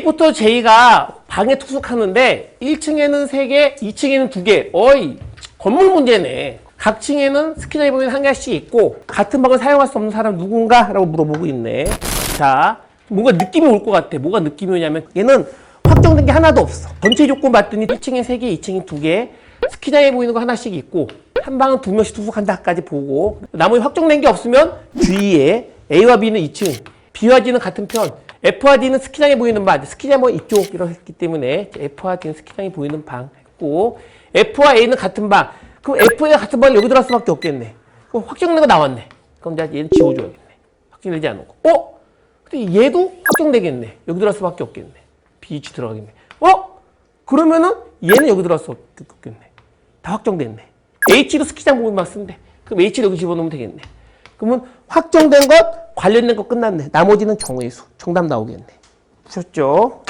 A부터 J가 방에 투숙하는데 1층에는 3개, 2층에는 2개. 어이, 건물 문제네. 각 층에는 스키장이 보이는 한 개씩 있고 같은 방을 사용할 수 없는 사람 누군가? 라고 물어보고 있네. 자, 뭔가 느낌이 올 것 같아. 뭐가 느낌이 오냐면 얘는 확정된 게 하나도 없어. 전체 조건 봤더니 1층에 3개, 2층에 2개. 스키장에 보이는 거 하나씩 있고 한 방은 두 명씩 투숙한다까지 보고 나머지 확정된 게 없으면 주위에 A와 B는 2층, B와 G는 같은 편, F와 D는 스키장에 보이는 방, 스키장은 이쪽 이렇게 했기 때문에 F와 D는 스키장에 보이는 방 했고 F와 A는 같은 방. 그럼 F와 같은 방은 여기 들어갈 수밖에 없겠네. 그럼 확정된 거 나왔네. 그럼 이제 얘는 지워줘야겠네. 확정되지 거. 어? 근데 얘도 확정되겠네. 여기 들어갈 수밖에 없겠네. BH 들어가겠네. 어? 그러면은 얘는 여기 들어갈 수 없겠네. 다 확정됐네. H도 스키장 부분만 쓰는데 그럼 H를 여기 집어넣으면 되겠네. 그러면 확정된 것, 관련된 것 끝났네. 나머지는 경우의 수. 정답 나오겠네. 보셨죠?